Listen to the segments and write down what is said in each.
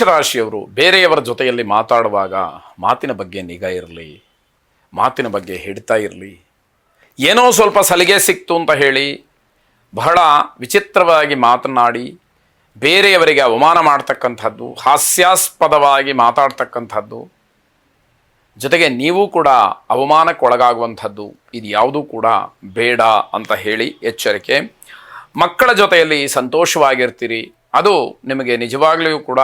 ರಾಶಿಯವರು ಬೇರೆಯವರ ಜೊತೆಯಲ್ಲಿ ಮಾತಾಡುವಾಗ ಮಾತಿನ ಬಗ್ಗೆ ನಿಗಾ ಇರಲಿ, ಮಾತಿನ ಬಗ್ಗೆ ಹಿಡಿತಾ ಇರಲಿ, ಏನೋ ಸ್ವಲ್ಪ ಸಲಿಗೆ ಸಿಕ್ತು ಅಂತ ಹೇಳಿ ಬಹಳ ವಿಚಿತ್ರವಾಗಿ ಮಾತನಾಡಿ ಬೇರೆಯವರಿಗೆ ಅವಮಾನ ಮಾಡ್ತಕ್ಕಂಥದ್ದು, ಹಾಸ್ಯಾಸ್ಪದವಾಗಿ ಮಾತಾಡ್ತಕ್ಕಂಥದ್ದು, ಜೊತೆಗೆ ನೀವು ಕೂಡ ಅವಮಾನಕ್ಕೊಳಗಾಗುವಂಥದ್ದು ಇದು ಯಾವುದೂ ಕೂಡ ಬೇಡ ಅಂತ ಹೇಳಿ ಎಚ್ಚರಿಕೆ. ಮಕ್ಕಳ ಜೊತೆಯಲ್ಲಿ ಸಂತೋಷವಾಗಿರ್ತೀರಿ. ಅದು ನಿಮಗೆ ನಿಜವಾಗ್ಲಿಯೂ ಕೂಡ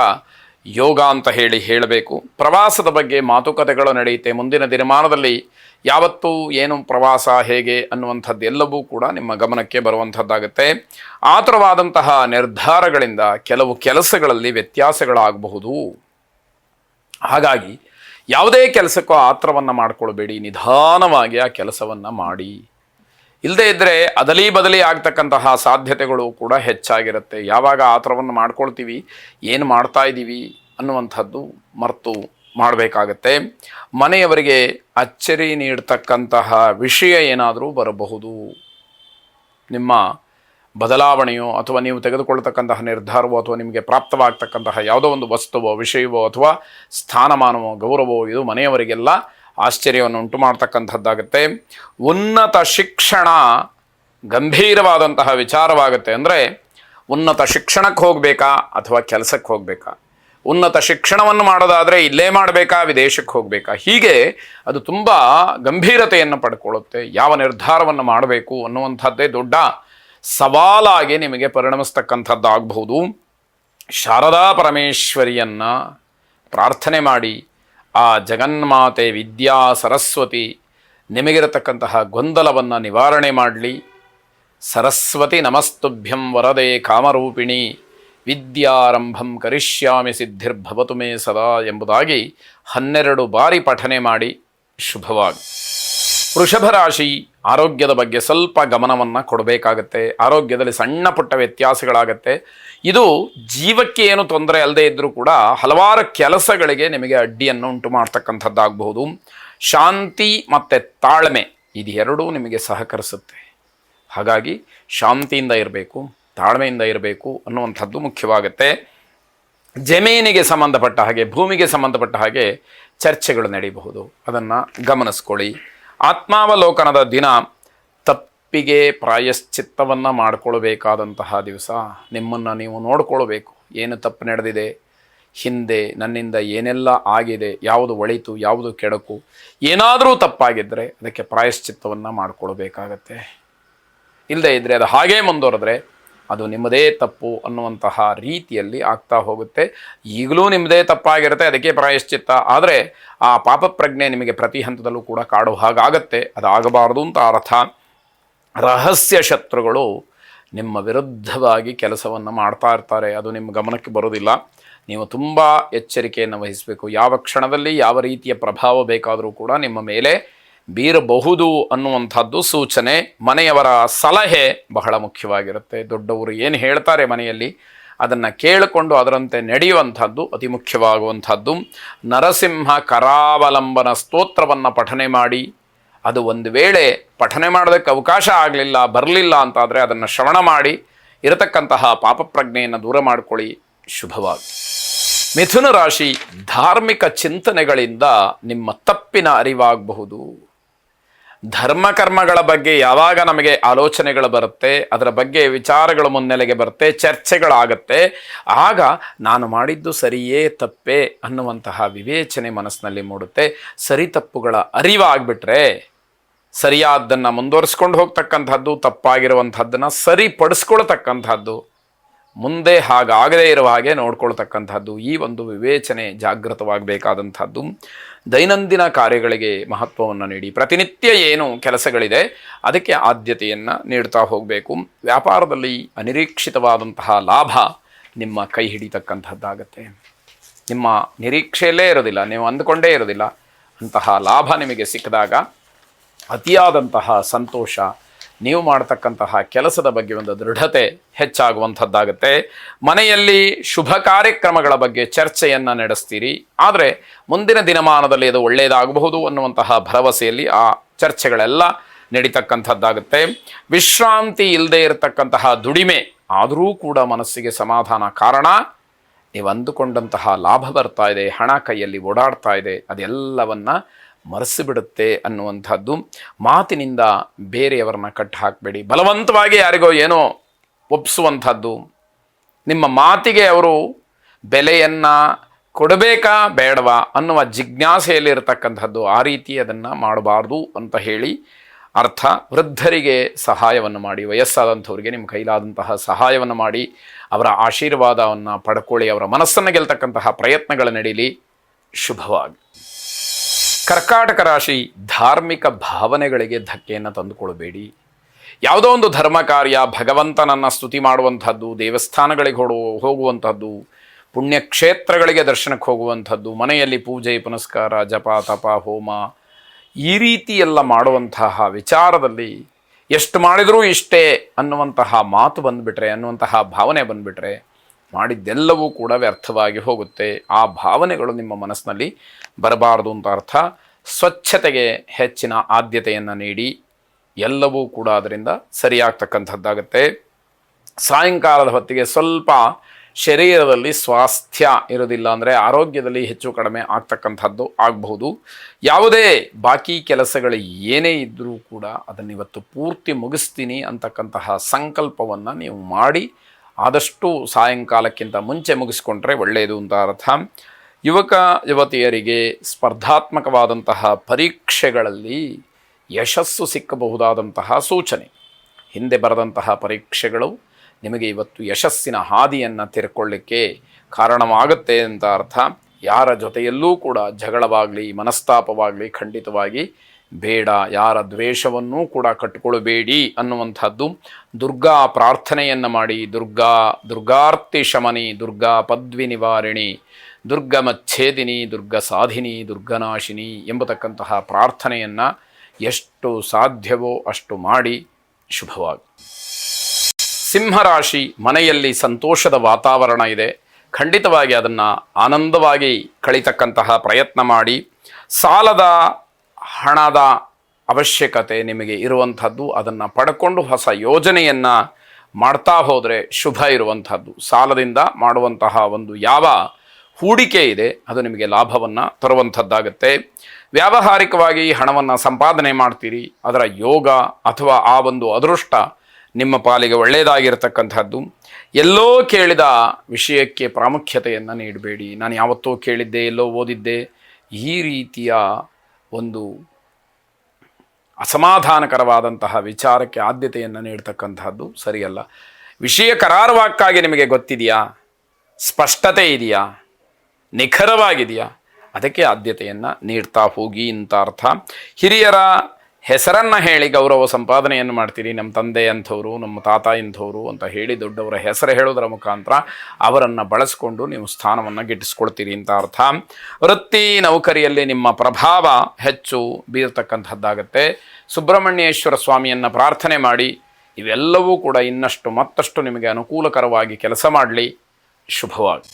ಯೋಗ ಅಂತ ಹೇಳಿ ಹೇಳಬೇಕು. ಪ್ರವಾಸದ ಬಗ್ಗೆ ಮಾತುಕತೆಗಳು ನಡೆಯುತ್ತೆ. ಮುಂದಿನ ದಿನಮಾನದಲ್ಲಿ ಯಾವತ್ತು ಏನು ಪ್ರವಾಸ, ಹೇಗೆ ಅನ್ನುವಂಥದ್ದೆಲ್ಲವೂ ಕೂಡ ನಿಮ್ಮ ಗಮನಕ್ಕೆ ಬರುವಂಥದ್ದಾಗುತ್ತೆ. ಆತುರವಾದಂತಹ ನಿರ್ಧಾರಗಳಿಂದ ಕೆಲವು ಕೆಲಸಗಳಲ್ಲಿ ವ್ಯತ್ಯಾಸಗಳಾಗಬಹುದು. ಹಾಗಾಗಿ ಯಾವುದೇ ಕೆಲಸಕ್ಕೂ ಆತ್ರವನ್ನು ಮಾಡಿಕೊಳ್ಬೇಡಿ. ನಿಧಾನವಾಗಿ ಆ ಕೆಲಸವನ್ನು ಮಾಡಿ. ಇಲ್ಲದೇ ಇದ್ದರೆ ಅದಲಿ ಬದಲಿ ಆಗ್ತಕ್ಕಂತಹ ಸಾಧ್ಯತೆಗಳು ಕೂಡ ಹೆಚ್ಚಾಗಿರುತ್ತೆ. ಯಾವಾಗ ಆತರವನ್ನು ಮಾಡ್ಕೊಳ್ತೀವಿ, ಏನು ಮಾಡ್ತಾ ಇದ್ದೀವಿ ಅನ್ನುವಂಥದ್ದು ಮರೆತು ಮಾಡಬೇಕಾಗತ್ತೆ. ಮನೆಯವರಿಗೆ ಅಚ್ಚರಿ ನೀಡ್ತಕ್ಕಂತಹ ವಿಷಯ ಏನಾದರೂ ಬರಬಹುದು. ನಿಮ್ಮ ಬದಲಾವಣೆಯೋ ಅಥವಾ ನೀವು ತೆಗೆದುಕೊಳ್ತಕ್ಕಂತಹ ನಿರ್ಧಾರವೋ ಅಥವಾ ನಿಮಗೆ ಪ್ರಾಪ್ತವಾಗ್ತಕ್ಕಂತಹ ಯಾವುದೋ ಒಂದು ವಸ್ತುವೋ, ವಿಷಯವೋ ಅಥವಾ ಸ್ಥಾನಮಾನವೋ, ಗೌರವವೋ ಇದು ಮನೆಯವರಿಗೆಲ್ಲ ಆಶ್ಚರ್ಯವನ್ನು ಉಂಟು ಮಾಡ್ತಕ್ಕಂಥದ್ದಾಗುತ್ತೆ. ಉನ್ನತ ಶಿಕ್ಷಣ ಗಂಭೀರವಾದಂತಹ ವಿಚಾರವಾಗುತ್ತೆ ಅಂದರೆ ಉನ್ನತ ಶಿಕ್ಷಣಕ್ಕೆ ಹೋಗಬೇಕಾ ಅಥವಾ ಕೆಲಸಕ್ಕೆ ಹೋಗಬೇಕಾ? ಉನ್ನತ ಶಿಕ್ಷಣವನ್ನು ಮಾಡೋದಾದರೆ ಇಲ್ಲೇ ಮಾಡಬೇಕಾ, ವಿದೇಶಕ್ಕೆ ಹೋಗಬೇಕಾ? ಹೀಗೆ ಅದು ತುಂಬ ಗಂಭೀರತೆಯನ್ನು ಪಡ್ಕೊಳ್ಳುತ್ತೆ. ಯಾವ ನಿರ್ಧಾರವನ್ನು ಮಾಡಬೇಕು ಅನ್ನುವಂಥದ್ದೇ ದೊಡ್ಡ ಸವಾಲಾಗಿ ನಿಮಗೆ ಪರಿಣಮಿಸ್ತಕ್ಕಂಥದ್ದಾಗಬಹುದು. ಶಾರದಾ ಪರಮೇಶ್ವರಿಯನ್ನು ಪ್ರಾರ್ಥನೆ ಮಾಡಿ ಆ ಜಗನ್ಮಾತೆ ವಿದ್ಯಾ ಸರಸ್ವತಿ ನಿಮಗಿರತಕ್ಕಂತಹ ಗೊಂದಲವನ್ನು ನಿವಾರಣೆ ಮಾಡಲಿ. ಸರಸ್ವತಿ ನಮಸ್ತುಭ್ಯಂ ವರದೆ ಕಾಮರೂಪಿಣಿ, ವಿದ್ಯಾರಂಭಂ ಕರಿಷ್ಯಾಮಿ ಸಿದ್ಧಿರ್ಭವತು ಮೇ ಸದಾ ಎಂಬುದಾಗಿ ಹನ್ನೆರಡು ಬಾರಿ ಪಠನೆ ಮಾಡಿ ಶುಭವಾಗಿ. ವೃಷಭ ರಾಶಿ ಆರೋಗ್ಯದ ಬಗ್ಗೆ ಸ್ವಲ್ಪ ಗಮನವನ್ನು ಕೊಡಬೇಕಾಗತ್ತೆ. ಆರೋಗ್ಯದಲ್ಲಿ ಸಣ್ಣ ಪುಟ್ಟ ವ್ಯತ್ಯಾಸಗಳಾಗತ್ತೆ. ಇದು ಜೀವಕ್ಕೆ ಏನು ತೊಂದರೆ ಅಲ್ಲದೆ ಇದ್ದರೂ ಕೂಡ ಹಲವಾರು ಕೆಲಸಗಳಿಗೆ ನಿಮಗೆ ಅಡ್ಡಿಯನ್ನು ಉಂಟು ಮಾಡ್ತಕ್ಕಂಥದ್ದಾಗಬಹುದು. ಶಾಂತಿ ಮತ್ತು ತಾಳ್ಮೆ ಇದು ಎರಡೂ ನಿಮಗೆ ಸಹಕರಿಸುತ್ತೆ. ಹಾಗಾಗಿ ಶಾಂತಿಯಿಂದ ಇರಬೇಕು, ತಾಳ್ಮೆಯಿಂದ ಇರಬೇಕು ಅನ್ನುವಂಥದ್ದು ಮುಖ್ಯವಾಗುತ್ತೆ. ಜಮೀನಿಗೆ ಸಂಬಂಧಪಟ್ಟ ಹಾಗೆ, ಭೂಮಿಗೆ ಸಂಬಂಧಪಟ್ಟ ಹಾಗೆ ಚರ್ಚೆಗಳು ನಡೆಯಬಹುದು ಅದನ್ನು ಗಮನಿಸ್ಕೊಳ್ಳಿ. ಆತ್ಮಾವಲೋಕನದ ದಿನ ತಪ್ಪಿಗೆ ಪ್ರಾಯಶ್ಚಿತ್ತವನ್ನು ಮಾಡಿಕೊಳ್ಬೇಕಾದಂತಹ ದಿವಸ. ನಿಮ್ಮನ್ನು ನೀವು ನೋಡಿಕೊಳ್ಬೇಕು. ಏನು ತಪ್ಪು ನಡೆದಿದೆ? ಹಿಂದೆ, ನನ್ನಿಂದ ಏನೆಲ್ಲ ಆಗಿದೆ? ಯಾವುದು ಒಳಿತು, ಯಾವುದು ಕೆಡಕು? ಏನಾದರೂ ತಪ್ಪಾಗಿದ್ದರೆ ಅದಕ್ಕೆ ಪ್ರಾಯಶ್ಚಿತ್ತವನ್ನು ಮಾಡಿಕೊಳ್ಬೇಕಾಗತ್ತೆ. ಇಲ್ಲದೇ ಇದ್ದರೆ ಅದು ಹಾಗೇ ಮುಂದುವರೆದ್ರೆ ಅದು ನಿಮ್ಮದೇ ತಪ್ಪು ಅನ್ನುವಂತಹ ರೀತಿಯಲ್ಲಿ ಆಗ್ತಾ ಹೋಗುತ್ತೆ. ಈಗಲೂ ನಿಮ್ಮದೇ ತಪ್ಪಾಗಿರುತ್ತೆ, ಅದಕ್ಕೆ ಪ್ರಾಯಶ್ಚಿತ್ತ. ಆದರೆ ಆ ಪಾಪ ಪ್ರಜ್ಞೆ ನಿಮಗೆ ಪ್ರತಿ ಹಂತದಲ್ಲೂ ಕೂಡ ಕಾಡುವ ಹಾಗಾಗತ್ತೆ. ಅದಾಗಬಾರದು ಅಂತ ಅರ್ಥ. ರಹಸ್ಯ ಶತ್ರುಗಳು ನಿಮ್ಮ ವಿರುದ್ಧವಾಗಿ ಕೆಲಸವನ್ನು ಮಾಡ್ತಾ ಇರ್ತಾರೆ. ಅದು ನಿಮ್ಮ ಗಮನಕ್ಕೆ ಬರೋದಿಲ್ಲ ನೀವು ತುಂಬ ಎಚ್ಚರಿಕೆಯನ್ನು ವಹಿಸಬೇಕು. ಯಾವ ಕ್ಷಣದಲ್ಲಿ ಯಾವ ರೀತಿಯ ಪ್ರಭಾವ ಬೇಕಾದರೂ ಕೂಡ ನಿಮ್ಮ ಮೇಲೆ ಬೀರಬಹುದು ಅನ್ನುವಂಥದ್ದು ಸೂಚನೆ. ಮನೆಯವರ ಸಲಹೆ ಬಹಳ ಮುಖ್ಯವಾಗಿರುತ್ತೆ. ದೊಡ್ಡವರು ಏನು ಹೇಳ್ತಾರೆ ಮನೆಯಲ್ಲಿ ಅದನ್ನು ಕೇಳಿಕೊಂಡು ಅದರಂತೆ ನಡೆಯುವಂಥದ್ದು, ಅತಿ ಮುಖ್ಯವಾಗುವಂಥದ್ದು. ನರಸಿಂಹ ಕರಾವಲಂಬನ ಸ್ತೋತ್ರವನ್ನು ಪಠನೆ ಮಾಡಿ. ಅದು ಒಂದು ವೇಳೆ ಪಠನೆ ಮಾಡೋದಕ್ಕೆ ಅವಕಾಶ ಆಗಲಿಲ್ಲ, ಬರಲಿಲ್ಲ ಅಂತಾದರೆ ಅದನ್ನು ಶ್ರವಣ ಮಾಡಿ. ಇರತಕ್ಕಂತಹ ಪಾಪಪ್ರಜ್ಞೆಯನ್ನು ದೂರ ಮಾಡಿಕೊಳ್ಳಿ. ಶುಭವಾಗಿ ಮಿಥುನ ರಾಶಿ ಧಾರ್ಮಿಕ ಚಿಂತನೆಗಳಿಂದ ನಿಮ್ಮ ತಪ್ಪಿನ ಅರಿವಾಗಬಹುದು. ಧರ್ಮಕರ್ಮಗಳ ಬಗ್ಗೆ ಯಾವಾಗ ನಮಗೆ ಆಲೋಚನೆಗಳು ಬರುತ್ತೆ, ಅದರ ಬಗ್ಗೆ ವಿಚಾರಗಳು ಮುನ್ನೆಲೆಗೆ ಬರುತ್ತೆ, ಚರ್ಚೆಗಳಾಗತ್ತೆ, ಆಗ ನಾನು ಮಾಡಿದ್ದು ಸರಿಯೇ ತಪ್ಪೇ ಅನ್ನುವಂತಹ ವಿವೇಚನೆ ಮನಸ್ಸಿನಲ್ಲಿ ಮೂಡುತ್ತೆ. ಸರಿ ತಪ್ಪುಗಳ ಅರಿವಾಗ್ಬಿಟ್ರೆ, ಸರಿಯಾದ್ದನ್ನು ಮುಂದುವರಿಸ್ಕೊಂಡು ಹೋಗ್ತಕ್ಕಂಥದ್ದು, ತಪ್ಪಾಗಿರುವಂಥದ್ದನ್ನು ಸರಿಪಡಿಸ್ಕೊಳ್ತಕ್ಕಂಥದ್ದು ಮುಂದೆ ಹಾಗಾಗದೇ ಇರುವ ಹಾಗೆ ನೋಡ್ಕೊಳ್ತಕ್ಕಂಥದ್ದು ಈ ಒಂದು ವಿವೇಚನೆ ಜಾಗೃತವಾಗಬೇಕಾದಂಥದ್ದು ದೈನಂದಿನ ಕಾರ್ಯಗಳಿಗೆ ಮಹತ್ವವನ್ನು ನೀಡಿ ಪ್ರತಿನಿತ್ಯ ಏನು ಕೆಲಸಗಳಿದೆ ಅದಕ್ಕೆ ಆದ್ಯತೆಯನ್ನು ನೀಡ್ತಾ ಹೋಗಬೇಕು. ವ್ಯಾಪಾರದಲ್ಲಿ ಅನಿರೀಕ್ಷಿತವಾದಂತಹ ಲಾಭ ನಿಮ್ಮ ಕೈ ಹಿಡಿತಕ್ಕಂಥದ್ದಾಗತ್ತೆ ನಿಮ್ಮ ನಿರೀಕ್ಷೆಯಲ್ಲೇ ಇರೋದಿಲ್ಲ, ನೀವು ಅಂದುಕೊಂಡೇ ಇರೋದಿಲ್ಲ. ಅಂತಹ ಲಾಭ ನಿಮಗೆ ಸಿಕ್ಕಿದಾಗ ಅತಿಯಾದಂತಹ ಸಂತೋಷ ನೀವು ಮಾಡ್ತಕ್ಕಂತಹ ಕೆಲಸದ ಬಗ್ಗೆ ಒಂದು ದೃಢತೆ ಹೆಚ್ಚಾಗುವಂಥದ್ದಾಗುತ್ತೆ. ಮನೆಯಲ್ಲಿ ಶುಭ ಕಾರ್ಯಕ್ರಮಗಳ ಬಗ್ಗೆ ಚರ್ಚೆಯನ್ನು ನಡೆಸ್ತೀರಿ. ಆದರೆ ಮುಂದಿನ ದಿನಮಾನದಲ್ಲಿ ಅದು ಒಳ್ಳೆಯದಾಗಬಹುದು ಅನ್ನುವಂತಹ ಭರವಸೆಯಲ್ಲಿ ಆ ಚರ್ಚೆಗಳೆಲ್ಲ ನಡೀತಕ್ಕಂಥದ್ದಾಗುತ್ತೆ. ವಿಶ್ರಾಂತಿ ಇಲ್ಲದೆ ಇರತಕ್ಕಂತಹ ದುಡಿಮೆ ಆದರೂ ಕೂಡ ಮನಸ್ಸಿಗೆ ಸಮಾಧಾನ ಕಾರಣ. ನೀವು ಅಂದುಕೊಂಡಂತಹ ಲಾಭ ಬರ್ತಾ ಇದೆ, ಹಣ ಕೈಯಲ್ಲಿ ಓಡಾಡ್ತಾ ಇದೆ, ಅದೆಲ್ಲವನ್ನ ಮರೆಸಿಬಿಡುತ್ತೆ ಅನ್ನುವಂಥದ್ದು ಮಾತಿನಿಂದ ಬೇರೆಯವರನ್ನ ಕಟ್ಟು ಹಾಕಬೇಡಿ ಬಲವಂತವಾಗಿ ಯಾರಿಗೋ ಏನೋ ಒಪ್ಪಿಸುವಂಥದ್ದು ನಿಮ್ಮ ಮಾತಿಗೆ ಅವರು ಬೆಲೆಯನ್ನು ಕೊಡಬೇಕಾ ಬೇಡವಾ ಅನ್ನುವ ಜಿಜ್ಞಾಸೆಯಲ್ಲಿರತಕ್ಕಂಥದ್ದು ಆ ರೀತಿ ಅದನ್ನು ಮಾಡಬಾರ್ದು ಅಂತ ಹೇಳಿ ಅರ್ಥ ವೃದ್ಧರಿಗೆ ಸಹಾಯವನ್ನು ಮಾಡಿ, ವಯಸ್ಸಾದಂಥವ್ರಿಗೆ ನಿಮ್ಮ ಕೈಲಾದಂತಹ ಸಹಾಯವನ್ನು ಮಾಡಿ, ಅವರ ಆಶೀರ್ವಾದವನ್ನು ಪಡ್ಕೊಳ್ಳಿ, ಅವರ ಮನಸ್ಸನ್ನು ಗೆಲ್ತಕ್ಕಂತಹ ಪ್ರಯತ್ನಗಳು ನಡೀಲಿ. ಶುಭವಾಗಿ ಕರ್ಕಾಟಕ ರಾಶಿ ಧಾರ್ಮಿಕ ಭಾವನೆಗಳಿಗೆ ಧಕ್ಕೆಯನ್ನು ತಂದುಕೊಳ್ಬೇಡಿ ಯಾವುದೋ ಒಂದು ಧರ್ಮ ಕಾರ್ಯ, ಭಗವಂತನನ್ನು ಸ್ತುತಿ ಮಾಡುವಂಥದ್ದು, ದೇವಸ್ಥಾನಗಳಿಗೆ ಹೊಡು, ಹೋಗುವಂಥದ್ದು, ಪುಣ್ಯಕ್ಷೇತ್ರಗಳಿಗೆ ದರ್ಶನಕ್ಕೆ ಹೋಗುವಂಥದ್ದು, ಮನೆಯಲ್ಲಿ ಪೂಜೆ, ಪುನಸ್ಕಾರ, ಜಪ, ತಪ, ಹೋಮ, ಈ ರೀತಿ ಎಲ್ಲ ಮಾಡುವಂತಹ ವಿಚಾರದಲ್ಲಿ ಎಷ್ಟು ಮಾಡಿದರೂ ಇಷ್ಟೇ ಅನ್ನುವಂತಹ ಮಾತು ಬಂದುಬಿಟ್ರೆ, ಅನ್ನುವಂತಹ ಭಾವನೆ ಬಂದುಬಿಟ್ರೆ ಮಾಡಿದ್ದೆಲ್ಲವೂ ಕೂಡ ವ್ಯರ್ಥವಾಗಿ ಹೋಗುತ್ತೆ. ಆ ಭಾವನೆಗಳು ನಿಮ್ಮ ಮನಸ್ಸಿನಲ್ಲಿ ಬರಬಾರದು ಅಂತ ಅರ್ಥ. ಸ್ವಚ್ಛತೆಗೆ ಹೆಚ್ಚಿನ ಆದ್ಯತೆಯನ್ನು ನೀಡಿ ಎಲ್ಲವೂ ಕೂಡ ಅದರಿಂದ ಸರಿಯಾಗ್ತಕ್ಕಂಥದ್ದಾಗತ್ತೆ. ಸಾಯಂಕಾಲದ ಹೊತ್ತಿಗೆ ಸ್ವಲ್ಪ ಶರೀರದಲ್ಲಿ ಸ್ವಾಸ್ಥ್ಯ ಇರೋದಿಲ್ಲ ಅಂದರೆ ಆರೋಗ್ಯದಲ್ಲಿ ಹೆಚ್ಚು ಕಡಿಮೆ ಆಗ್ತಕ್ಕಂಥದ್ದು ಆಗಬಹುದು. ಯಾವುದೇ ಬಾಕಿ ಕೆಲಸಗಳು ಏನೇ ಇದ್ದರೂ ಕೂಡ ಅದನ್ನು ಇವತ್ತು ಪೂರ್ತಿ ಮುಗಿಸ್ತೀನಿ ಅಂತಕ್ಕಂತಹ ಸಂಕಲ್ಪವನ್ನು ನೀವು ಮಾಡಿ ಆದಷ್ಟು ಸಾಯಂಕಾಲಕ್ಕಿಂತ ಮುಂಚೆ ಮುಗಿಸ್ಕೊಂಡ್ರೆ ಒಳ್ಳೆಯದು ಅಂತ ಅರ್ಥ. ಯುವಕ, ಯುವತಿಯರಿಗೆ ಸ್ಪರ್ಧಾತ್ಮಕವಾದಂತಹ ಪರೀಕ್ಷೆಗಳಲ್ಲಿ ಯಶಸ್ಸು ಸಿಕ್ಕಬಹುದಾದಂತಹ ಸೂಚನೆ. ಹಿಂದೆ ಬರೆದಂತಹ ಪರೀಕ್ಷೆಗಳು ನಿಮಗೆ ಇವತ್ತು ಯಶಸ್ಸಿನ ಹಾದಿಯನ್ನು ತೆರೆಕೊಳ್ಳಿಕ್ಕೆ ಕಾರಣವಾಗುತ್ತೆ ಅಂತ ಅರ್ಥ. ಯಾರ ಜೊತೆಯಲ್ಲೂ ಕೂಡ ಜಗಳವಾಗಲಿ, ಮನಸ್ತಾಪವಾಗಲಿ ಖಂಡಿತವಾಗಿ ಬೇಡ, ಯಾರ ದ್ವೇಷವನ್ನೂ ಕೂಡ ಕಟ್ಟಿಕೊಳ್ಳಬೇಡಿ ಅನ್ನುವಂಥದ್ದು ದುರ್ಗಾ ಪ್ರಾರ್ಥನೆಯನ್ನು ಮಾಡಿ. ದುರ್ಗಾ, ದುರ್ಗಾರ್ತಿ ಶಮನಿ, ದುರ್ಗಾ ಪದ್ವಿ ನಿವಾರಿಣಿ ದುರ್ಗಮಚ್ಛೇದಿನಿ ದುರ್ಗ ಸಾಧಿನಿ ದುರ್ಗನಾಶಿನಿ ಎಂಬತಕ್ಕಂತಹ ಪ್ರಾರ್ಥನೆಯನ್ನು ಎಷ್ಟು ಸಾಧ್ಯವೋ ಅಷ್ಟು ಮಾಡಿ. ಶುಭವಾಗಿ. ಸಿಂಹರಾಶಿ ಮನೆಯಲ್ಲಿ ಸಂತೋಷದ ವಾತಾವರಣ ಇದೆ. ಖಂಡಿತವಾಗಿ ಅದನ್ನು ಆನಂದವಾಗಿ ಕಳಿತಕ್ಕಂತಹ ಪ್ರಯತ್ನ ಮಾಡಿ. ಸಾಲದ ಹಣದ ಅವಶ್ಯಕತೆ ನಿಮಗೆ ಇರುವಂಥದ್ದು, ಅದನ್ನು ಪಡ್ಕೊಂಡು ಹೊಸ ಯೋಜನೆಯನ್ನು ಮಾಡ್ತಾ ಹೋದರೆ ಶುಭ ಇರುವಂಥದ್ದು. ಸಾಲದಿಂದ ಮಾಡುವಂತಹ ಒಂದು ಯಾವ ಹೂಡಿಕೆ ಇದೆ, ಅದು ನಿಮಗೆ ಲಾಭವನ್ನು ತರುವಂಥದ್ದಾಗುತ್ತೆ. ವ್ಯಾವಹಾರಿಕವಾಗಿ ಹಣವನ್ನು ಸಂಪಾದನೆ ಮಾಡ್ತೀರಿ, ಅದರ ಯೋಗ ಅಥವಾ ಆ ಒಂದು ಅದೃಷ್ಟ ನಿಮ್ಮ ಪಾಲಿಗೆ ಒಳ್ಳೆಯದಾಗಿರ್ತಕ್ಕಂಥದ್ದು. ಎಲ್ಲೋ ಕೇಳಿದ ವಿಷಯಕ್ಕೆ ಪ್ರಾಮುಖ್ಯತೆಯನ್ನು ನೀಡಬೇಡಿ. ನಾನು ಯಾವತ್ತೋ ಕೇಳಿದ್ದೆ, ಎಲ್ಲೋ ಓದಿದ್ದೆ, ಈ ರೀತಿಯ ಒಂದು ಅಸಮಾಧಾನಕರವಾದಂತಹ ವಿಚಾರಕ್ಕೆ ಆದ್ಯತೆಯನ್ನು ನೀಡ್ತಕ್ಕಂತಹದ್ದು ಸರಿಯಲ್ಲ. ವಿಷಯ ಕರಾರುವಾಕ್ಕಾಗಿ ನಿಮಗೆ ಗೊತ್ತಿದೆಯಾ? ಸ್ಪಷ್ಟತೆ ಇದೆಯಾ? ನಿಖರವಾಗಿದೆಯಾ? ಅದಕ್ಕೆ ಆದ್ಯತೆಯನ್ನು ನೀಡ್ತಾ ಹೋಗಿ ಅಂತ ಅರ್ಥ. ಹಿರಿಯರ ಹೆಸರನ್ನು ಹೇಳಿ ಗೌರವ ಸಂಪಾದನೆಯನ್ನು ಮಾಡ್ತೀರಿ, ನಮ್ಮ ತಂದೆ ಅಂಥವ್ರು, ನಮ್ಮ ತಾತ ಇಂಥವ್ರು ಅಂತ ಹೇಳಿ ದೊಡ್ಡವರ ಹೆಸರು ಹೇಳೋದರ ಮುಖಾಂತರ ಅವರನ್ನು ಬಳಸಿಕೊಂಡು ನೀವು ಸ್ಥಾನವನ್ನು ಗಿಟ್ಟಿಸ್ಕೊಳ್ತೀರಿ ಅಂತ ಅರ್ಥ. ವೃತ್ತಿ ನೌಕರಿಯಲ್ಲಿ ನಿಮ್ಮ ಪ್ರಭಾವ ಹೆಚ್ಚು ಬೀರ್ತಕ್ಕಂಥದ್ದಾಗತ್ತೆ. ಸುಬ್ರಹ್ಮಣ್ಯೇಶ್ವರ ಸ್ವಾಮಿಯನ್ನು ಪ್ರಾರ್ಥನೆ ಮಾಡಿ, ಇವೆಲ್ಲವೂ ಕೂಡ ಇನ್ನಷ್ಟು ಮತ್ತಷ್ಟು ನಿಮಗೆ ಅನುಕೂಲಕರವಾಗಿ ಕೆಲಸ ಮಾಡಲಿ. ಶುಭವಾಗಿ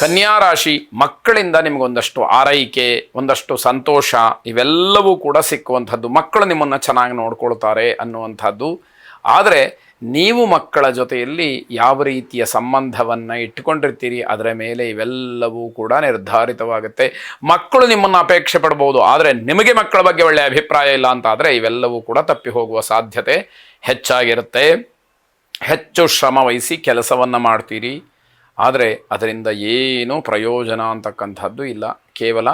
ಕನ್ಯಾ ರಾಶಿ ಮಕ್ಕಳಿಂದ ನಿಮಗೊಂದಷ್ಟು ಆರೈಕೆ, ಒಂದಷ್ಟು ಸಂತೋಷ, ಇವೆಲ್ಲವೂ ಕೂಡ ಸಿಕ್ಕುವಂಥದ್ದು. ಮಕ್ಕಳು ನಿಮ್ಮನ್ನು ಚೆನ್ನಾಗಿ ನೋಡ್ಕೊಳ್ತಾರೆ ಅನ್ನುವಂಥದ್ದು. ಆದರೆ ನೀವು ಮಕ್ಕಳ ಜೊತೆಯಲ್ಲಿ ಯಾವ ರೀತಿಯ ಸಂಬಂಧವನ್ನು ಇಟ್ಟುಕೊಂಡಿರ್ತೀರಿ, ಅದರ ಮೇಲೆ ಇವೆಲ್ಲವೂ ಕೂಡ ನಿರ್ಧಾರಿತವಾಗುತ್ತೆ. ಮಕ್ಕಳು ನಿಮ್ಮನ್ನು ಅಪೇಕ್ಷೆ ಪಡ್ಬೋದು, ಆದರೆ ನಿಮಗೆ ಮಕ್ಕಳ ಬಗ್ಗೆ ಒಳ್ಳೆಯ ಅಭಿಪ್ರಾಯ ಇಲ್ಲ ಅಂತ ಆದರೆ ಇವೆಲ್ಲವೂ ಕೂಡ ತಪ್ಪಿ ಹೋಗುವ ಸಾಧ್ಯತೆ ಹೆಚ್ಚಾಗಿರುತ್ತೆ. ಹೆಚ್ಚು ಶ್ರಮ ವಹಿಸಿ ಕೆಲಸವನ್ನು ಮಾಡ್ತೀರಿ. ಆದರೆ ಅದರಿಂದ ಏನೂ ಪ್ರಯೋಜನ ಅಂತಕ್ಕಂಥದ್ದು ಇಲ್ಲ. ಕೇವಲ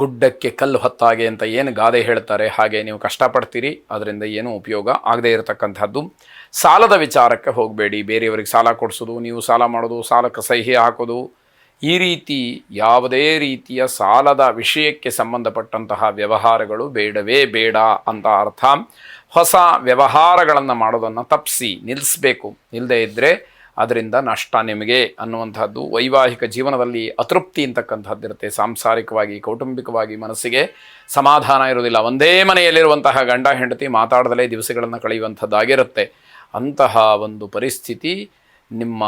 ಗುಡ್ಡಕ್ಕೆ ಕಲ್ಲು ಹೊತ್ತಾಗೆ ಅಂತ ಏನು ಗಾದೆ ಹೇಳ್ತಾರೆ, ಹಾಗೆ ನೀವು ಕಷ್ಟಪಡ್ತೀರಿ, ಅದರಿಂದ ಏನೂ ಉಪಯೋಗ ಆಗದೇ ಇರತಕ್ಕಂಥದ್ದು. ಸಾಲದ ವಿಚಾರಕ್ಕೆ ಹೋಗಬೇಡಿ. ಬೇರೆಯವರಿಗೆ ಸಾಲ ಕೊಡಿಸೋದು, ನೀವು ಸಾಲ ಮಾಡೋದು, ಸಾಲಕ್ಕೆ ಸಹಿ ಹಾಕೋದು, ಈ ರೀತಿ ಯಾವುದೇ ರೀತಿಯ ಸಾಲದ ವಿಷಯಕ್ಕೆ ಸಂಬಂಧಪಟ್ಟಂತಹ ವ್ಯವಹಾರಗಳು ಬೇಡವೇ ಬೇಡ ಅಂತ ಅರ್ಥ. ಹೊಸ ವ್ಯವಹಾರಗಳನ್ನು ಮಾಡೋದನ್ನು ತಪ್ಪಿಸಿ ನಿಲ್ಲಿಸಬೇಕು ನಿಲ್ಲದೇ ಇದ್ದರೆ ಅದರಿಂದ ನಷ್ಟ ನಿಮಗೆ ಅನ್ನುವಂಥದ್ದು. ವೈವಾಹಿಕ ಜೀವನದಲ್ಲಿ ಅತೃಪ್ತಿ ಅಂತಕ್ಕಂಥದ್ದಿರುತ್ತೆ ಸಾಂಸಾರಿಕವಾಗಿ, ಕೌಟುಂಬಿಕವಾಗಿ ಮನಸ್ಸಿಗೆ ಸಮಾಧಾನ ಇರೋದಿಲ್ಲ ಒಂದೇ ಮನೆಯಲ್ಲಿರುವಂತಹ ಗಂಡ, ಹೆಂಡತಿ ಮಾತಾಡದಲೇ ದಿವಸಗಳನ್ನು ಕಳೆಯುವಂಥದ್ದಾಗಿರುತ್ತೆ. ಅಂತಹ ಒಂದು ಪರಿಸ್ಥಿತಿ ನಿಮ್ಮ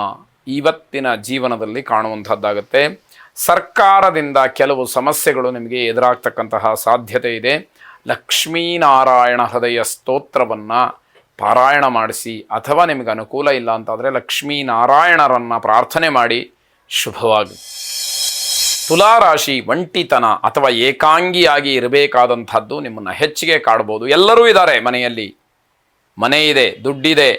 ಇವತ್ತಿನ ಜೀವನದಲ್ಲಿ ಕಾಣುವಂಥದ್ದಾಗುತ್ತೆ. ಸರ್ಕಾರದಿಂದ ಕೆಲವು ಸಮಸ್ಯೆಗಳು ನಿಮಗೆ ಎದುರಾಗ್ತಕ್ಕಂತಹ ಸಾಧ್ಯತೆ ಇದೆ. ಲಕ್ಷ್ಮೀನಾರಾಯಣ ಹೃದಯ ಸ್ತೋತ್ರವನ್ನು ಪಾರಾಯಣ ಮಾಡಿಸಿ ಅಥವಾ ನಿಮಗೆ ಅನುಕೂಲ ಇಲ್ಲ ಅಂತಾದರೆ ಲಕ್ಷ್ಮೀನಾರಾಯಣರನ್ನು ಪ್ರಾರ್ಥನೆ ಮಾಡಿ ಶುಭವಾಗಿ ತುಲಾರಾಶಿ ಒಂಟಿತನ ಅಥವಾ ಏಕಾಂಗಿಯಾಗಿ ಇರಬೇಕಾದಂಥದ್ದು ನಿಮ್ಮನ್ನು ಹೆಚ್ಚಿಗೆ ಕಾಡ್ಬೋದು. ಎಲ್ಲರೂ ಇದ್ದಾರೆ ಮನೆಯಲ್ಲಿ. ಮನೆ ಇದೆ, ದುಡ್ಡಿದೆ.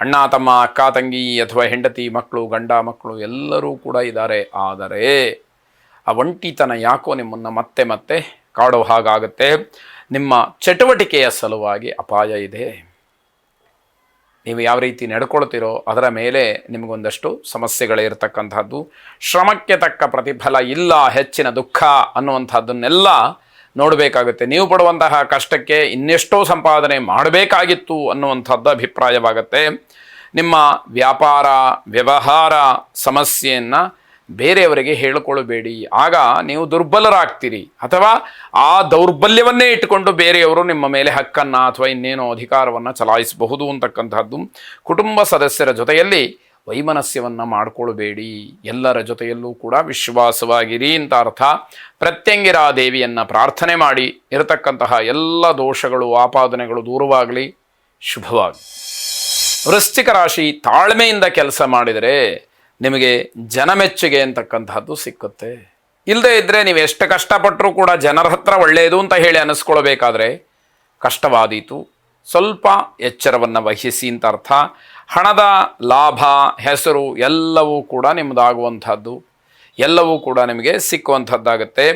ಅಣ್ಣ, ತಮ್ಮ, ಅಕ್ಕ, ತಂಗಿ ಅಥವಾ ಹೆಂಡತಿ, ಮಕ್ಕಳು, ಗಂಡ, ಮಕ್ಕಳು ಎಲ್ಲರೂ ಕೂಡ ಇದ್ದಾರೆ. ಆದರೆ ಆ ಒಂಟಿತನ ಯಾಕೋ ನಿಮ್ಮನ್ನು ಮತ್ತೆ ಮತ್ತೆ ಕಾಡೋ ಹಾಗಾಗುತ್ತೆ. ನಿಮ್ಮ ಚಟುವಟಿಕೆಯ ಸಲುವಾಗಿ ಅಪಾಯ ಇದೆ. ನೀವು ಯಾವ ರೀತಿ ನಡ್ಕೊಳ್ತೀರೋ ಅದರ ಮೇಲೆ ನಿಮಗೊಂದಷ್ಟು ಸಮಸ್ಯೆಗಳೇ ಇರತಕ್ಕಂಥದ್ದು. ಶ್ರಮಕ್ಕೆ ತಕ್ಕ ಪ್ರತಿಫಲ ಇಲ್ಲ, ಹೆಚ್ಚಿನ ದುಃಖ ಅನ್ನುವಂಥದ್ದನ್ನೆಲ್ಲ ನೋಡಬೇಕಾಗುತ್ತೆ. ನೀವು ಪಡುವಂತಹ ಕಷ್ಟಕ್ಕೆ ಇನ್ನೆಷ್ಟೋ ಸಂಪಾದನೆ ಮಾಡಬೇಕಾಗಿತ್ತು ಅನ್ನುವಂಥದ್ದು ಅಭಿಪ್ರಾಯವಾಗುತ್ತೆ. ನಿಮ್ಮ ವ್ಯಾಪಾರ, ವ್ಯವಹಾರ ಸಮಸ್ಯೆಯನ್ನು ಬೇರೆಯವರಿಗೆ ಹೇಳಿಕೊಳ್ಳಬೇಡಿ ಆಗ ನೀವು ದುರ್ಬಲರಾಗ್ತೀರಿ. ಅಥವಾ ಆ ದೌರ್ಬಲ್ಯವನ್ನೇ ಇಟ್ಟುಕೊಂಡು ಬೇರೆಯವರು ನಿಮ್ಮ ಮೇಲೆ ಹಕ್ಕನ್ನು ಅಥವಾ ಇನ್ನೇನೋ ಅಧಿಕಾರವನ್ನು ಚಲಾಯಿಸಬಹುದು ಅಂತಕ್ಕಂಥದ್ದು ಕುಟುಂಬ ಸದಸ್ಯರ ಜೊತೆಯಲ್ಲಿ ವೈಮನಸ್ಯವನ್ನು ಮಾಡಿಕೊಳ್ಬೇಡಿ. ಎಲ್ಲರ ಜೊತೆಯಲ್ಲೂ ಕೂಡ ವಿಶ್ವಾಸವಾಗಿರಿ ಅಂತ ಅರ್ಥ. ಪ್ರತ್ಯಂಗಿರಾ ದೇವಿಯನ್ನು ಪ್ರಾರ್ಥನೆ ಮಾಡಿ. ಇರತಕ್ಕಂತಹ ಎಲ್ಲ ದೋಷಗಳು, ಆಪಾದನೆಗಳು ದೂರವಾಗಲಿ. ಶುಭವಾಗಲಿ. ವೃಶ್ಚಿಕ ರಾಶಿ ತಾಳ್ಮೆಯಿಂದ ಕೆಲಸ ಮಾಡಿದರೆ ನಿಮಗೆ ಜನಮೆಚ್ಚುಗೆ ಅಂತಕ್ಕಂತಹದ್ದು ಸಿಕ್ಕುತ್ತೆ. ಇಲ್ಲದೇ ಇದ್ದರೆ ನೀವು ಎಷ್ಟು ಕಷ್ಟಪಟ್ಟರೂ ಕೂಡ ಜನರ ಹತ್ರ ಒಳ್ಳೆಯದು ಅಂತ ಹೇಳಿ ಅನ್ನಿಸ್ಕೊಳ್ಬೇಕಾದ್ರೆ ಕಷ್ಟವಾದೀತು. ಸ್ವಲ್ಪ ಎಚ್ಚರವನ್ನು ವಹಿಸಿ ಅಂತ ಅರ್ಥ. ಹಣದ ಲಾಭ, ಹೆಸರು ಎಲ್ಲವೂ ಕೂಡ ನಿಮ್ಮದಾಗುವಂಥದ್ದು ಎಲ್ಲವೂ ಕೂಡ ನಿಮಗೆ ಸಿಕ್ಕುವಂಥದ್ದಾಗುತ್ತೆ.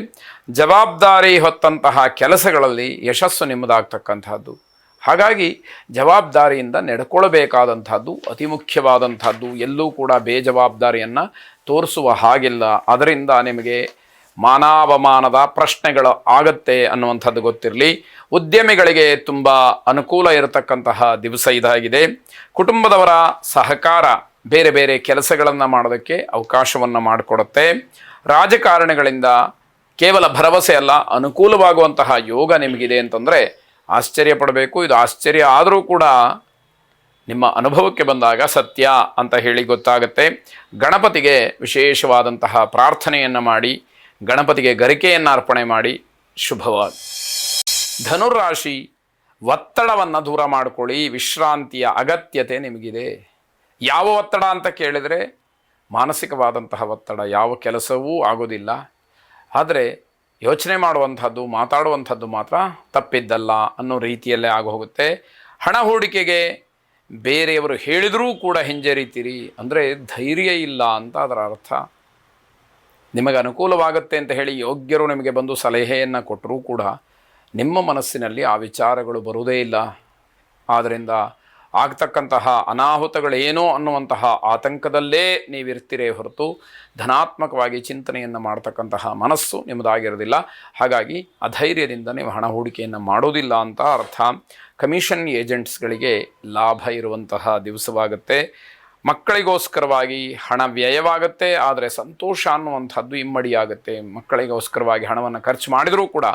ಜವಾಬ್ದಾರಿ ಹೊತ್ತಂತಹ ಕೆಲಸಗಳಲ್ಲಿ ಯಶಸ್ಸು ನಿಮ್ಮದಾಗ್ತಕ್ಕಂಥದ್ದು ಹಾಗಾಗಿ ಜವಾಬ್ದಾರಿಯಿಂದ ನಡ್ಕೊಳ್ಬೇಕಾದಂಥದ್ದು, ಅತಿ ಮುಖ್ಯವಾದಂಥದ್ದು, ಎಲ್ಲೂ ಕೂಡ ಬೇಜವಾಬ್ದಾರಿಯನ್ನು ತೋರಿಸುವ ಹಾಗಿಲ್ಲ. ಅದರಿಂದ ನಿಮಗೆ ಮಾನಾವಮಾನದ ಪ್ರಶ್ನೆಗಳು ಆಗತ್ತೆ ಅನ್ನುವಂಥದ್ದು ಗೊತ್ತಿರಲಿ. ಉದ್ಯಮಿಗಳಿಗೆ ತುಂಬ ಅನುಕೂಲ ಇರತಕ್ಕಂತಹ ದಿವಸ ಇದಾಗಿದೆ. ಕುಟುಂಬದವರ ಸಹಕಾರ ಬೇರೆ ಬೇರೆ ಕೆಲಸಗಳನ್ನು ಮಾಡೋದಕ್ಕೆ ಅವಕಾಶವನ್ನು ಮಾಡಿಕೊಡುತ್ತೆ. ರಾಜಕಾರಣಿಗಳಿಂದ ಕೇವಲ ಭರವಸೆ ಅಲ್ಲ, ಅನುಕೂಲವಾಗುವಂತಹ ಯೋಗ ನಿಮಗಿದೆ ಅಂತಂದರೆ ಆಶ್ಚರ್ಯ ಪಡಬೇಕು, ಇದು ಆಶ್ಚರ್ಯ ಆದರೂ ಕೂಡ ನಿಮ್ಮ ಅನುಭವಕ್ಕೆ ಬಂದಾಗ ಸತ್ಯ ಅಂತ ಹೇಳಿ ಗೊತ್ತಾಗುತ್ತೆ. ಗಣಪತಿಗೆ ವಿಶೇಷವಾದಂತಹ ಪ್ರಾರ್ಥನೆಯನ್ನು ಮಾಡಿ, ಗಣಪತಿಗೆ ಗರಿಕೆಯನ್ನು ಅರ್ಪಣೆ ಮಾಡಿ, ಶುಭವಾಗಿ. ಧನುರಾಶಿ ಒತ್ತಡವನ್ನು ದೂರ ಮಾಡಿಕೊಳ್ಳಿ, ವಿಶ್ರಾಂತಿಯ ಅಗತ್ಯತೆ ನಿಮಗಿದೆ. ಯಾವ ಒತ್ತಡ ಅಂತ ಕೇಳಿದರೆ ಮಾನಸಿಕವಾದಂತಹ ಒತ್ತಡ, ಯಾವ ಕೆಲಸವೂ ಆಗೋದಿಲ್ಲ. ಆದರೆ ಯೋಚನೆ ಮಾಡುವಂಥದ್ದು, ಮಾತಾಡುವಂಥದ್ದು ಮಾತ್ರ ತಪ್ಪಿದ್ದಲ್ಲ ಅನ್ನೋ ರೀತಿಯಲ್ಲೇ ಆಗೋಗುತ್ತೆ. ಹಣ ಹೂಡಿಕೆಗೆ ಬೇರೆಯವರು ಹೇಳಿದರೂ ಕೂಡ ಹಿಂಜರಿತೀರಿ ಅಂದರೆ ಧೈರ್ಯ ಇಲ್ಲ ಅಂತ ಅದರ ಅರ್ಥ. ನಿಮಗೆ ಅನುಕೂಲವಾಗುತ್ತೆ ಅಂತ ಹೇಳಿ ಯೋಗ್ಯರು ನಿಮಗೆ ಬಂದು ಸಲಹೆಯನ್ನು ಕೊಟ್ಟರೂ ಕೂಡ ನಿಮ್ಮ ಮನಸ್ಸಿನಲ್ಲಿ ಆ ವಿಚಾರಗಳು ಬರುವುದೇ ಇಲ್ಲ. ಆದ್ದರಿಂದ ಆಗ್ತಕ್ಕಂತಹ ಅನಾಹುತಗಳೇನೋ ಅನ್ನುವಂತಹ ಆತಂಕದಲ್ಲೇ ನೀವಿರ್ತೀರೇ ಹೊರತು ಧನಾತ್ಮಕವಾಗಿ ಚಿಂತನೆಯನ್ನು ಮಾಡ್ತಕ್ಕಂತಹ ಮನಸ್ಸು ನಿಮ್ಮದಾಗಿರೋದಿಲ್ಲ. ಹಾಗಾಗಿ ಅಧೈರ್ಯದಿಂದ ನೀವು ಹಣ ಹೂಡಿಕೆಯನ್ನು ಮಾಡೋದಿಲ್ಲ ಅಂತ ಅರ್ಥ. ಕಮಿಷನ್ ಏಜೆಂಟ್ಸ್ಗಳಿಗೆ ಲಾಭ ಇರುವಂತಹ ದಿವಸವಾಗುತ್ತೆ. ಮಕ್ಕಳಿಗೋಸ್ಕರವಾಗಿ ಹಣ ವ್ಯಯವಾಗುತ್ತೆ, ಆದರೆ ಸಂತೋಷ ಅನ್ನುವಂಥದ್ದು ಇಮ್ಮಡಿಯಾಗುತ್ತೆ. ಮಕ್ಕಳಿಗೋಸ್ಕರವಾಗಿ ಹಣವನ್ನು ಖರ್ಚು ಮಾಡಿದರೂ ಕೂಡ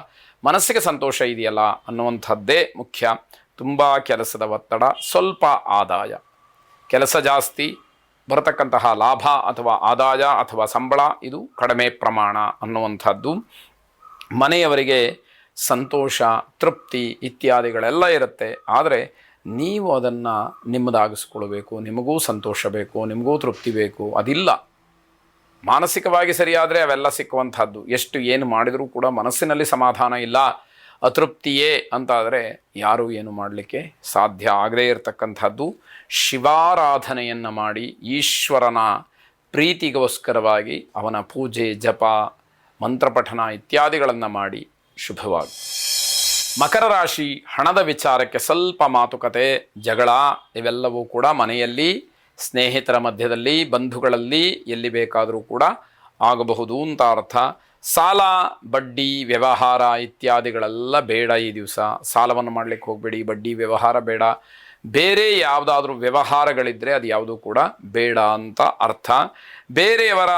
ಮನಸ್ಸಿಗೆ ಸಂತೋಷ ಇದೆಯಲ್ಲ ಅನ್ನುವಂಥದ್ದೇ ಮುಖ್ಯ. ತುಂಬ ಕೆಲಸದ ಒತ್ತಡ, ಸ್ವಲ್ಪ ಆದಾಯ. ಕೆಲಸ ಜಾಸ್ತಿ, ಬರತಕ್ಕಂತಹ ಲಾಭ ಅಥವಾ ಆದಾಯ ಅಥವಾ ಸಂಬಳ, ಇದು ಕಡಿಮೆ ಪ್ರಮಾಣ ಅನ್ನುವಂಥದ್ದು. ಮನೆಯವರಿಗೆ ಸಂತೋಷ, ತೃಪ್ತಿ ಇತ್ಯಾದಿಗಳೆಲ್ಲ ಇರುತ್ತೆ. ಆದರೆ ನೀವು ಅದನ್ನು ನಿಮ್ಮದಾಗಿಸ್ಕೊಳ್ಬೇಕು ನಿಮಗೂ ಸಂತೋಷ ಬೇಕು, ನಿಮಗೂ ತೃಪ್ತಿ ಬೇಕು, ಅದಿಲ್ಲ. ಮಾನಸಿಕವಾಗಿ ಸರಿಯಾದರೆ ಅವೆಲ್ಲ ಸಿಕ್ಕುವಂಥದ್ದು. ಎಷ್ಟು ಏನು ಮಾಡಿದರೂ ಕೂಡ ಮನಸ್ಸಿನಲ್ಲಿ ಸಮಾಧಾನ ಇಲ್ಲ. ಅತೃಪ್ತಿಯೇ ಅಂತಾದರೆ ಯಾರೂ ಏನು ಮಾಡಲಿಕ್ಕೆ ಸಾಧ್ಯ ಆಗದೇ ಇರತಕ್ಕಂಥದ್ದು ಶಿವಾರಾಧನೆಯನ್ನು ಮಾಡಿ ಈಶ್ವರನ ಪ್ರೀತಿಗೋಸ್ಕರವಾಗಿ ಅವನ ಪೂಜೆ, ಜಪ ಮಂತ್ರಪಠನ ಇತ್ಯಾದಿಗಳನ್ನು ಮಾಡಿ ಶುಭವಾಗಿ. ಮಕರ ರಾಶಿ ಹಣದ ವಿಚಾರಕ್ಕೆ ಸ್ವಲ್ಪ ಮಾತುಕತೆ, ಜಗಳ ಇವೆಲ್ಲವೂ ಕೂಡ ಮನೆಯಲ್ಲಿ, ಸ್ನೇಹಿತರ ಮಧ್ಯದಲ್ಲಿ, ಬಂಧುಗಳಲ್ಲಿ ಎಲ್ಲಿ ಬೇಕಾದರೂ ಕೂಡ ಆಗಬಹುದು ಅಂತ ಅರ್ಥ. ಸಾಲ, ಬಡ್ಡಿ, ವ್ಯವಹಾರ ಇತ್ಯಾದಿಗಳೆಲ್ಲ ಬೇಡ ಈ ದಿವಸ. ಸಾಲವನ್ನು ಮಾಡಲಿಕ್ಕೆ ಹೋಗಬೇಡಿ, ಬಡ್ಡಿ, ವ್ಯವಹಾರ ಬೇಡ. ಬೇರೆ ಯಾವುದಾದ್ರೂ ವ್ಯವಹಾರಗಳಿದ್ದರೆ ಅದು ಯಾವುದೂ ಕೂಡ ಬೇಡ ಅಂತ ಅರ್ಥ. ಬೇರೆಯವರ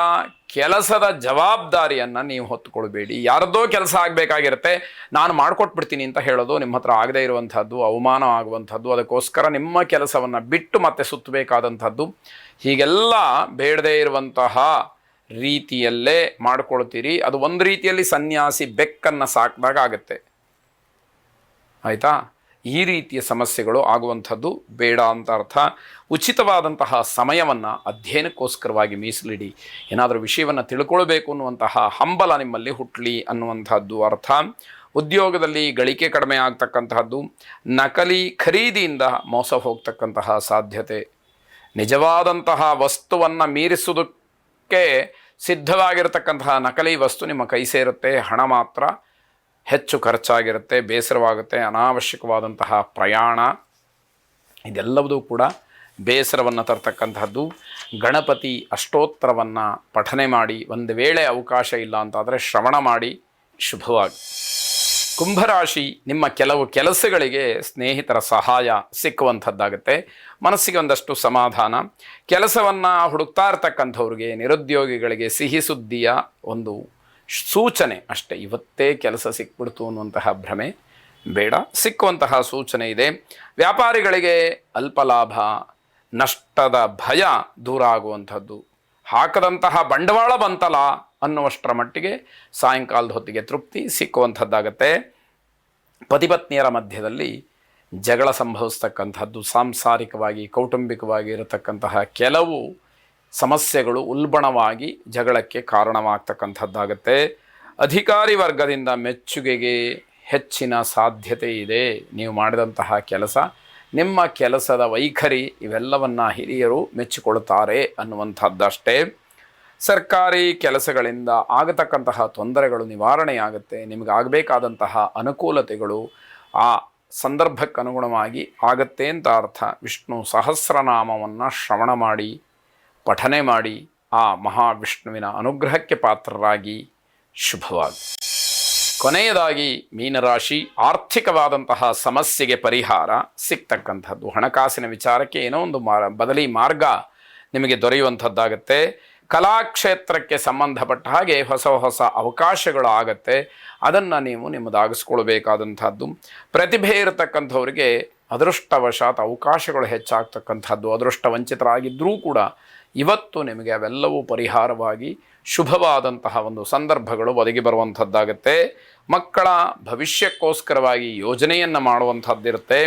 ಕೆಲಸದ ಜವಾಬ್ದಾರಿಯನ್ನು ನೀವು ಹೊತ್ತುಕೊಳ್ಬೇಡಿ. ಯಾರದ್ದೋ ಕೆಲಸ ಆಗಬೇಕಾಗಿರುತ್ತೆ, ನಾನು ಮಾಡಿಕೊಟ್ಬಿಡ್ತೀನಿ ಅಂತ ಹೇಳೋದು ನಿಮ್ಮ ಹತ್ರ ಆಗದೇ ಇರುವಂಥದ್ದು, ಅವಮಾನ ಆಗುವಂಥದ್ದು, ಅದಕ್ಕೋಸ್ಕರ ನಿಮ್ಮ ಕೆಲಸವನ್ನು ಬಿಟ್ಟು ಮತ್ತೆ ಸುತ್ತಬೇಕಾದಂಥದ್ದು. ಹೀಗೆಲ್ಲ ಬೇಡದೇ ಇರುವಂತಹ ರೀತಿಯಲ್ಲೇ ಮಾಡ್ಕೊಳ್ತೀರಿ. ಅದು ಒಂದು ರೀತಿಯಲ್ಲಿ ಸನ್ಯಾಸಿ ಬೆಕ್ಕನ್ನು ಸಾಕಿದಾಗ ಆಗುತ್ತೆ. ಆಯಿತಾ? ಈ ರೀತಿಯ ಸಮಸ್ಯೆಗಳು ಆಗುವಂಥದ್ದು ಬೇಡ ಅಂತ ಅರ್ಥ. ಉಚಿತವಾದಂತಹ ಸಮಯವನ್ನು ಅಧ್ಯಯನಕ್ಕೋಸ್ಕರವಾಗಿ ಮೀಸಲಿಡಿ. ಏನಾದರೂ ವಿಷಯವನ್ನು ತಿಳ್ಕೊಳ್ಬೇಕು ಅನ್ನುವಂತಹ ಹಂಬಲ ನಿಮ್ಮಲ್ಲಿ ಹುಟ್ಟಲಿ ಅನ್ನುವಂಥದ್ದು ಅರ್ಥ. ಉದ್ಯೋಗದಲ್ಲಿ ಗಳಿಕೆ ಕಡಿಮೆ ಆಗ್ತಕ್ಕಂತಹದ್ದು, ನಕಲಿ ಖರೀದಿಯಿಂದ ಮೋಸ ಹೋಗ್ತಕ್ಕಂತಹ ಸಾಧ್ಯತೆ. ನಿಜವಾದಂತಹ ವಸ್ತುವನ್ನು ಮೀರಿಸುವುದಕ್ಕೆ ಸಿದ್ಧವಾಗಿರತಕ್ಕಂತಹ ನಕಲಿ ವಸ್ತು ನಿಮ್ಮ ಕೈ ಸೇರುತ್ತೆ, ಹಣ ಮಾತ್ರ ಹೆಚ್ಚು ಖರ್ಚಾಗಿರುತ್ತೆ, ಬೇಸರವಾಗುತ್ತೆ, ಅನಾವಶ್ಯಕವಾದಂತಹ ಪ್ರಯಾಣ. ಇದೆಲ್ಲವೂ ಕೂಡ ಬೇಸರವನ್ನು ತರ್ತಕ್ಕಂತಹದ್ದು. ಗಣಪತಿ ಅಷ್ಟೋತ್ತರವನ್ನು ಪಠನೆ ಮಾಡಿ, ಒಂದು ವೇಳೆ ಅವಕಾಶ ಇಲ್ಲ ಅಂತಾದರೆ ಶ್ರವಣ ಮಾಡಿ, ಶುಭವಾಗಿ. ಕುಂಭರಾಶಿ ನಿಮ್ಮ ಕೆಲವು ಕೆಲಸಗಳಿಗೆ ಸ್ನೇಹಿತರ ಸಹಾಯ ಸಿಕ್ಕುವಂಥದ್ದಾಗುತ್ತೆ. ಮನಸ್ಸಿಗೆ ಒಂದಷ್ಟು ಸಮಾಧಾನ. ಕೆಲಸವನ್ನು ಹುಡುಕ್ತಾ ಇರ್ತಕ್ಕಂಥವ್ರಿಗೆ, ನಿರುದ್ಯೋಗಿಗಳಿಗೆ ಸಿಹಿ ಸುದ್ದಿಯ ಒಂದು ಸೂಚನೆ ಅಷ್ಟೇ. ಇವತ್ತೇ ಕೆಲಸ ಸಿಕ್ಬಿಡ್ತು ಅನ್ನುವಂತಹ ಭ್ರಮೆ ಬೇಡ. ಸಿಕ್ಕುವಂತಹ ಸೂಚನೆ ಇದೆ. ವ್ಯಾಪಾರಿಗಳಿಗೆ ಅಲ್ಪ ಲಾಭ, ನಷ್ಟದ ಭಯ ದೂರ ಆಗುವಂಥದ್ದು. ಹಾಕದಂತಹ ಬಂಡವಾಳ ಬಂತಲ್ಲ ಅನ್ನುವಷ್ಟರ ಮಟ್ಟಿಗೆ ಸಾಯಂಕಾಲದ ಹೊತ್ತಿಗೆ ತೃಪ್ತಿ ಸಿಕ್ಕುವಂಥದ್ದಾಗತ್ತೆ. ಪತಿಪತ್ನಿಯರ ಮಧ್ಯದಲ್ಲಿ ಜಗಳ ಸಂಭವಿಸ್ತಕ್ಕಂಥದ್ದು, ಸಾಂಸಾರಿಕವಾಗಿ, ಕೌಟುಂಬಿಕವಾಗಿ ಇರತಕ್ಕಂತಹ ಕೆಲವು ಸಮಸ್ಯೆಗಳು ಉಲ್ಬಣವಾಗಿ ಜಗಳಕ್ಕೆ ಕಾರಣವಾಗ್ತಕ್ಕಂಥದ್ದಾಗತ್ತೆ. ಅಧಿಕಾರಿ ವರ್ಗದಿಂದ ಮೆಚ್ಚುಗೆಗೆ ಹೆಚ್ಚಿನ ಸಾಧ್ಯತೆ ಇದೆ. ನೀವು ಮಾಡಿದಂತಹ ಕೆಲಸ, ನಿಮ್ಮ ಕೆಲಸದ ವೈಖರಿ ಇವೆಲ್ಲವನ್ನು ಹಿರಿಯರು ಮೆಚ್ಚಿಕೊಳ್ತಾರೆ ಅನ್ನುವಂಥದ್ದಷ್ಟೇ. ಸರ್ಕಾರಿ ಕೆಲಸಗಳಿಂದ ಆಗತಕ್ಕಂತಹ ತೊಂದರೆಗಳು ನಿವಾರಣೆಯಾಗುತ್ತೆ, ನಿಮಗೆ ಆಗಬೇಕಾದಂತಹ ಅನುಕೂಲತೆಗಳು ಆ ಸಂದರ್ಭಕ್ಕೆ ಅನುಗುಣವಾಗಿ ಆಗತ್ತೆ ಅಂತ ಅರ್ಥ. ವಿಷ್ಣು ಸಹಸ್ರನಾಮವನ್ನು ಶ್ರವಣ ಮಾಡಿ, ಪಠನೆ ಮಾಡಿ, ಆ ಮಹಾವಿಷ್ಣುವಿನ ಅನುಗ್ರಹಕ್ಕೆ ಪಾತ್ರರಾಗಿ ಶುಭವಾಗಿ. ಕೊನೆಯದಾಗಿ ಮೀನರಾಶಿ ಆರ್ಥಿಕವಾದಂತಹ ಸಮಸ್ಯೆಗೆ ಪರಿಹಾರ ಸಿಗ್ತಕ್ಕಂಥದ್ದು. ಹಣಕಾಸಿನ ವಿಚಾರಕ್ಕೆ ಏನೋ ಒಂದು ಮಾರ, ಬದಲಿ ಮಾರ್ಗ ನಿಮಗೆ ದೊರೆಯುವಂಥದ್ದಾಗತ್ತೆ. ಕಲಾಕ್ಷೇತ್ರಕ್ಕೆ ಸಂಬಂಧಪಟ್ಟ ಹಾಗೆ ಹೊಸ ಹೊಸ ಅವಕಾಶಗಳು ಆಗತ್ತೆ. ಅದನ್ನು ನೀವು ನಿಮ್ಮದಾಗಿಸ್ಕೊಳ್ಬೇಕಾದಂಥದ್ದು. ಪ್ರತಿಭೆ ಇರತಕ್ಕಂಥವ್ರಿಗೆ ಅದೃಷ್ಟವಶಾತ್ ಅವಕಾಶಗಳು ಹೆಚ್ಚಾಗ್ತಕ್ಕಂಥದ್ದು ಅದೃಷ್ಟ ವಂಚಿತರಾಗಿದ್ದರೂ ಕೂಡ ಇವತ್ತು ನಿಮಗೆ ಅವೆಲ್ಲವೂ ಪರಿಹಾರವಾಗಿ ಶುಭವಾದಂತಹ ಒಂದು ಸಂದರ್ಭಗಳು ಒದಗಿ ಬರುವಂಥದ್ದಾಗತ್ತೆ. ಮಕ್ಕಳ ಭವಿಷ್ಯಕ್ಕೋಸ್ಕರವಾಗಿ ಯೋಜನೆಯನ್ನು ಮಾಡುವಂಥದ್ದಿರುತ್ತೆ.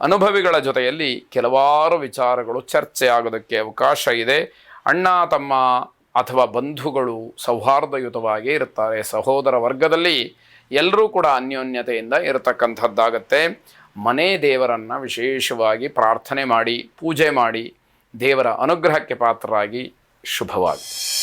ಅನುಭವಿಗಳ ಜೊತೆಯಲ್ಲಿ ಕೆಲವಾರು ವಿಚಾರಗಳು ಚರ್ಚೆ ಆಗೋದಕ್ಕೆ ಅವಕಾಶ ಇದೆ. ಅಣ್ಣ, ತಮ್ಮ ಅಥವಾ ಬಂಧುಗಳು ಸೌಹಾರ್ದಯುತವಾಗಿ ಇರುತ್ತಾರೆ. ಸಹೋದರ ವರ್ಗದಲ್ಲಿ ಎಲ್ಲರೂ ಕೂಡ ಅನ್ಯೋನ್ಯತೆಯಿಂದ ಇರತಕ್ಕಂಥದ್ದಾಗತ್ತೆ. ಮನೆ ದೇವರನ್ನು ವಿಶೇಷವಾಗಿ ಪ್ರಾರ್ಥನೆ ಮಾಡಿ, ಪೂಜೆ ಮಾಡಿ ದೇವರ ಅನುಗ್ರಹಕ್ಕೆ ಪಾತ್ರರಾಗಿ ಶುಭವಾಗಿ